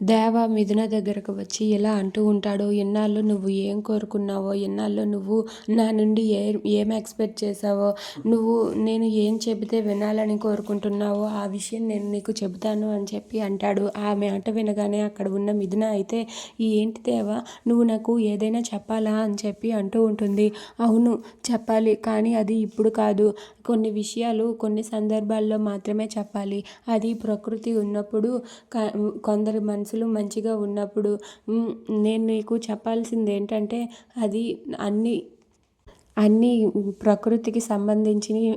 దేవ మిథున దగ్గరకు వచ్చి ఇలా అంటూ ఉంటాడు ఎన్నాళ్ళు నువ్వు ఏం కోరుకున్నావో ఎన్నాళ్ళు నువ్వు నా నుండి ఏ ఏం ఎక్స్పెక్ట్ చేసావో నువ్వు నేను ఏం చెబితే వినాలని కోరుకుంటున్నావో ఆ విషయం నేను నీకు చెబుతాను అని చెప్పి అంటాడు. ఆ మాట వినగానే అక్కడ ఉన్న మిథున అయితే ఏంటి దేవ నువ్వు నాకు ఏదైనా చెప్పాలా? అని చెప్పి అంటూ ఉంటుంది. అవును చెప్పాలి కానీ అది ఇప్పుడు కాదు. కొన్ని విషయాలు కొన్ని సందర్భాల్లో మాత్రమే చెప్పాలి. అది ప్రకృతి ఉన్నప్పుడు కొందరు మనసులు మంచిగా ఉన్నప్పుడు నేను నీకు చెప్పాల్సింది ఏంటంటే అది అన్ని అన్నీ ప్రకృతికి సంబంధించినవి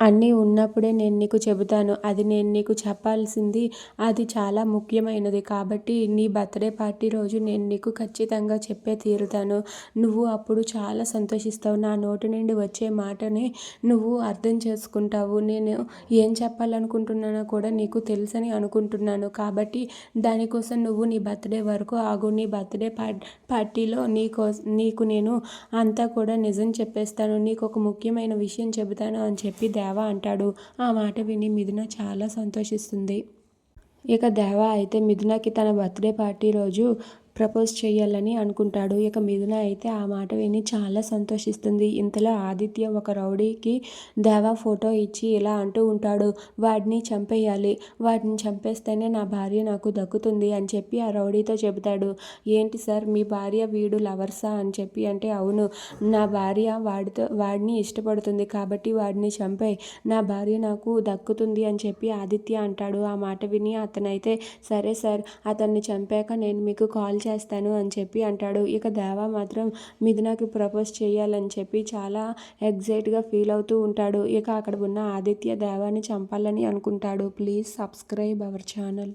అన్నీ ఉన్నప్పుడే నేను నీకు చెబుతాను. అది నేను నీకు చెప్పాల్సింది. అది చాలా ముఖ్యమైనది కాబట్టి నీ బర్త్డే పార్టీ రోజు నేను నీకు ఖచ్చితంగా చెప్పే తీరుతాను. నువ్వు అప్పుడు చాలా సంతోషిస్తావు. నా నోటి నుండి వచ్చే మాటని నువ్వు అర్థం చేసుకుంటావు. నేను ఏం చెప్పాలనుకుంటున్నానో కూడా నీకు తెలుసని అనుకుంటున్నాను. కాబట్టి దానికోసం నువ్వు నీ బర్త్డే వరకు ఆగు. నీ బర్త్డే పార్టీలో నీకో నీకు నేను అంతా కూడా నిజం చెప్పేస్తాను. నీకు ఒక ముఖ్యమైన విషయం చెబుతాను అని చెప్పి దేవా అంటాడు. ఆ మాట విని మిథున చాలా సంతోషిస్తుంది. ఇక దేవా అయితే మిథునకి తన బర్త్డే పార్టీ రోజు ప్రపోజ్ చేయాలని అనుకుంటాడు. ఇక మిథున అయితే ఆ మాట విని చాలా సంతోషిస్తుంది. ఇంతలో ఆదిత్య ఒక రౌడీకి దేవా ఫోటో ఇచ్చి ఇలా అంటూ ఉంటాడు. వాడిని చంపేయాలి. వాడిని చంపేస్తేనే నా భార్య నాకు దక్కుతుంది అని చెప్పి ఆ రౌడీతో చెబుతాడు. ఏంటి సార్ మీ భార్య వీడు లవర్సా అని చెప్పి అంటే అవును. నా భార్య వాడితో వాడిని ఇష్టపడుతుంది కాబట్టి వాడిని చంపే. నా భార్య నాకు దక్కుతుంది అని చెప్పి ఆదిత్య అంటాడు. ఆ మాట విని అతనైతే సరే సార్ అతన్ని చంపాక నేను మీకు కాల్ చేస్తాను అని చెప్పి అంటాడు. ఇక దేవా మాత్రం మిథునకి ప్రపోజ్ చేయాలని చెప్పి చాలా ఎగ్జైట్గా ఫీల్ అవుతూ ఉంటాడు. ఇక అక్కడ ఉన్న ఆదిత్య దేవాని చంపాలని అనుకుంటాడు. Please subscribe our channel.